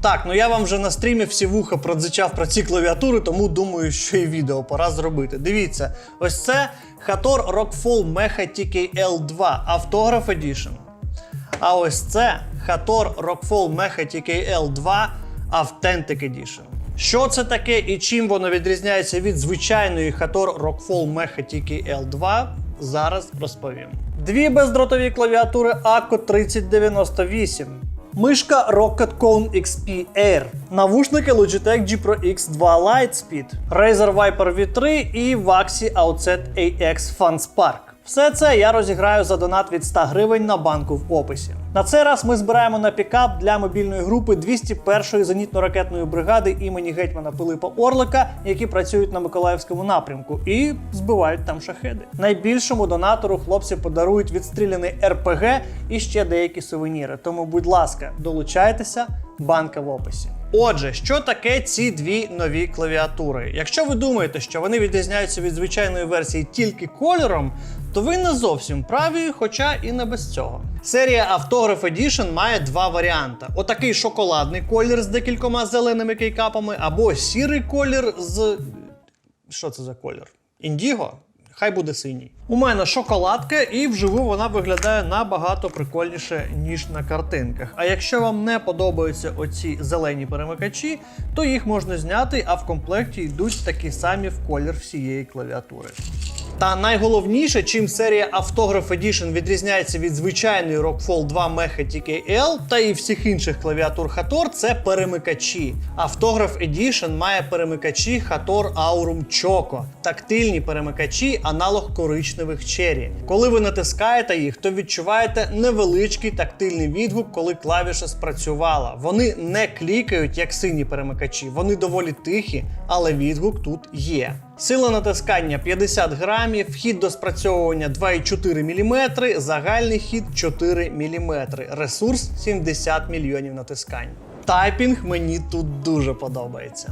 Так, ну я вам вже на стрімі всі вуха продзичав про ці клавіатури, тому думаю, що і відео пора зробити. Дивіться, ось це Hator Rockfall Mecha TKL 2 Autograph Edition. А ось це Hator Rockfall Mecha TKL 2 Authentic Edition. Що це таке і чим воно відрізняється від звичайної Hator Rockfall Mecha TKL 2, зараз розповім. Дві бездротові клавіатури ACO 3098. Мишка Rocket Cone XP Air, навушники Logitech G Pro X2 Lightspeed, Razer Viper V3 і Waxi Outset AX Fun Spark. Все це я розіграю за донат від 100 гривень на банку в описі. На цей раз ми збираємо на пікап для мобільної групи 201-ї зенітно-ракетної бригади імені гетьмана Пилипа Орлика, які працюють на Миколаївському напрямку і збивають там шахеди. Найбільшому донатору хлопці подарують відстріляний РПГ і ще деякі сувеніри. Тому, будь ласка, долучайтеся, банка в описі. Отже, що таке ці дві нові клавіатури? Якщо ви думаєте, що вони відрізняються від звичайної версії тільки кольором, то ви не зовсім праві, хоча і не без цього. Серія Autograph Edition має два варіанти: отакий шоколадний колір з декількома зеленими кейкапами, або сірий колір з. Що це за колір? Індіго? Хай буде синій. У мене шоколадка, і вживу вона виглядає набагато прикольніше, ніж на картинках. А якщо вам не подобаються оці зелені перемикачі, то їх можна зняти, а в комплекті йдуть такі самі в колір всієї клавіатури. Та найголовніше, чим серія Autograph Edition відрізняється від звичайної Rockfall 2 Mecha TKL та і всіх інших клавіатур Hator, це перемикачі. Autograph Edition має перемикачі Hator Aurum Choco, тактильні перемикачі, аналог коричневих Cherry. Коли ви натискаєте їх, то відчуваєте невеличкий тактильний відгук, коли клавіша спрацювала. Вони не клікають як сині перемикачі, вони доволі тихі, але відгук тут є. Сила натискання 50 грамів, вхід до спрацьовування 2,4 мм, загальний хід 4 мм, ресурс 70 мільйонів натискань. Тайпінг мені тут дуже подобається.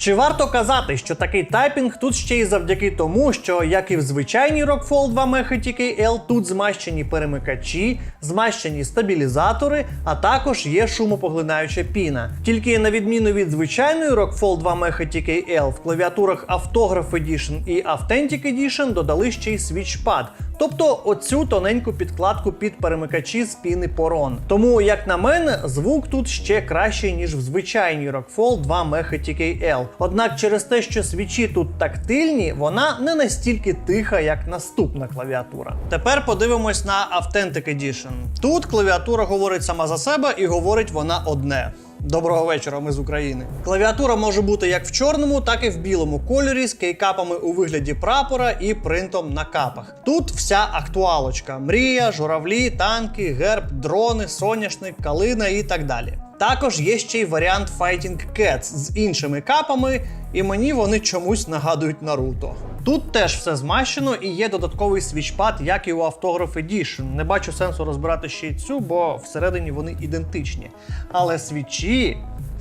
Чи варто казати, що такий тайпінг тут ще й завдяки тому, що, як і в звичайній Rockfall 2 Mecha TKL, тут змащені перемикачі, змащені стабілізатори, а також є шумопоглинаюча піна. Тільки на відміну від звичайної Rockfall 2 Mecha TKL, в клавіатурах Autograph Edition і Authentic Edition додали ще й свічпад, тобто оцю тоненьку підкладку під перемикачі з піни порон. Тому, як на мене, звук тут ще кращий, ніж в звичайній Rockfall 2 Mecha TKL. Однак через те, що свічі тут тактильні, вона не настільки тиха, як наступна клавіатура. Тепер подивимось на Authentic Edition. Тут клавіатура говорить сама за себе і говорить вона одне. Доброго вечора, ми з України. Клавіатура може бути як в чорному, так і в білому кольорі з кейкапами у вигляді прапора і принтом на капах. Тут вся актуалочка: мрія, журавлі, танки, герб, дрони, соняшник, калина і так далі. Також є ще й варіант Fighting Cats з іншими капами, і мені вони чомусь нагадують Наруто. Тут теж все змащено і є додатковий свічпад, як і у Autograph Edition. Не бачу сенсу розбирати ще й цю, бо всередині вони ідентичні. Але свічі,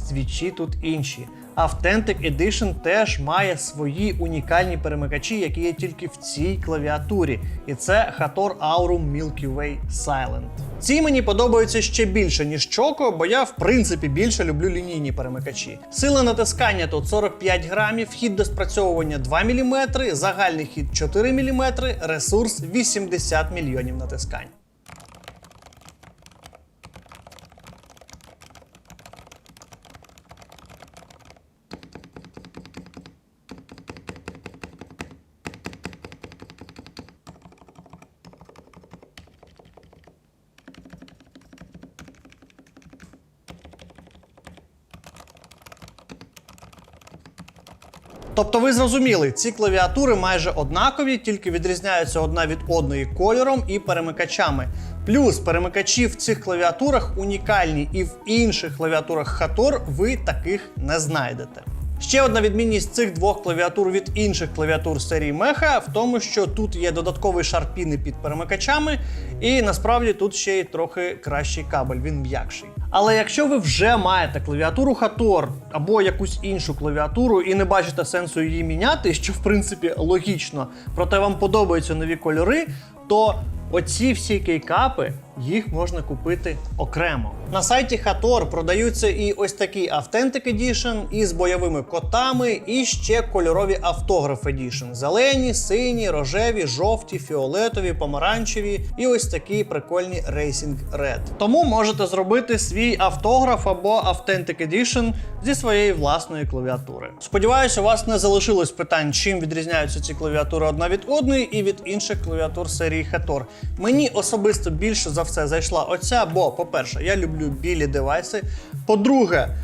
свічі тут інші. Authentic Edition теж має свої унікальні перемикачі, які є тільки в цій клавіатурі. І це Hator Aurum Milky Way Silent. Ці мені подобаються ще більше, ніж чоко, бо я в принципі більше люблю лінійні перемикачі. Сила натискання тут 45 грамів, хід до спрацьовування 2 мм, загальний хід 4 мм, ресурс 80 мільйонів натискань. Тобто ви зрозуміли, ці клавіатури майже однакові, тільки відрізняються одна від одної кольором і перемикачами. Плюс перемикачі в цих клавіатурах унікальні, і в інших клавіатурах Хатор ви таких не знайдете. Ще одна відмінність цих двох клавіатур від інших клавіатур серії Меха в тому, що тут є додатковий шар піни під перемикачами, і насправді тут ще й трохи кращий кабель, він м'якший. Але якщо ви вже маєте клавіатуру Hator або якусь іншу клавіатуру і не бачите сенсу її міняти, що в принципі логічно, проте вам подобаються нові кольори, то оці всі кейкапи їх можна купити окремо. На сайті Hator продаються і ось такий Authentic Edition із бойовими котами, і ще кольорові Автограф Edition. Зелені, сині, рожеві, жовті, фіолетові, помаранчеві і ось такі прикольні Racing Red. Тому можете зробити свій автограф або Authentic Edition зі своєї власної клавіатури. Сподіваюся, у вас не залишилось питань, чим відрізняються ці клавіатури одна від одної і від інших клавіатур серії Hator. Мені особисто більше за все зайшла оця, бо, по-перше, я люблю білі девайси. По-друге,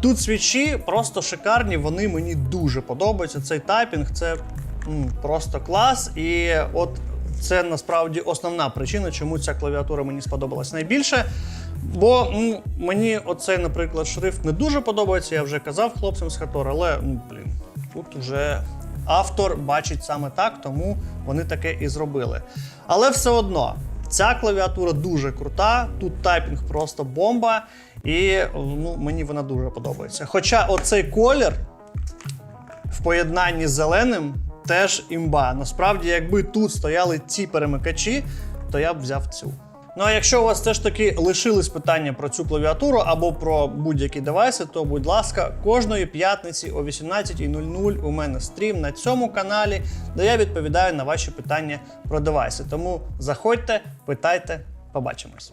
тут свічі просто шикарні, вони мені дуже подобаються. Цей тайпінг це просто клас. І от це насправді основна причина, чому ця клавіатура мені сподобалась найбільше. Бо м, мені оцей, наприклад, шрифт не дуже подобається, я вже казав хлопцям з Хатор, але ну, блін, тут вже автор бачить саме так, тому вони таке і зробили. Але все одно, ця клавіатура дуже крута, тут тайпінг просто бомба, і ну, мені вона дуже подобається. Хоча оцей колір в поєднанні з зеленим теж імба. Насправді, якби тут стояли ці перемикачі, то я б взяв цю. Ну а якщо у вас все ж таки лишились питання про цю клавіатуру або про будь-які девайси, то будь ласка, кожної п'ятниці о 18.00 у мене стрім на цьому каналі, де я відповідаю на ваші питання про девайси. Тому заходьте, питайте, побачимось.